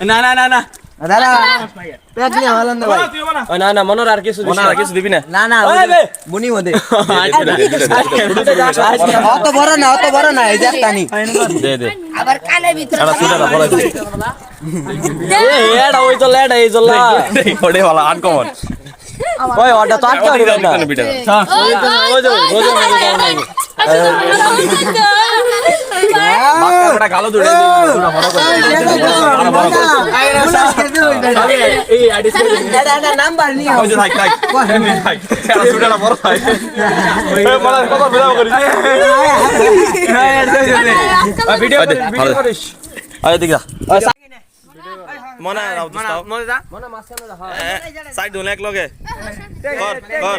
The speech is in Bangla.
না, না না না না না মনোর আর কিছু দিস না কিছু দিবি না না না। বুনি মদে অত বড় না অত বড় না এই যে দে দে আবার কানে ভিতরে এটা সুটা বলা দে এ ওই তো লেডা এই জল্লা ওরে वाला আনকমন ওই ওটা তো আটকে ওই হবে না বিটা ওই ওই যে রোজ গালো দৌড়ে বড় করে এই আইডি এটা নাম্বার ওই থাক বড় হয় কথা করিস ভিডিও ওই দে, ভিডিও করিস আয় দিকে যা মনে রাও দোস্ত মনে যা মনে মাঝখানে যা হ্যাঁ সাইড দোলে এক লগে কর কর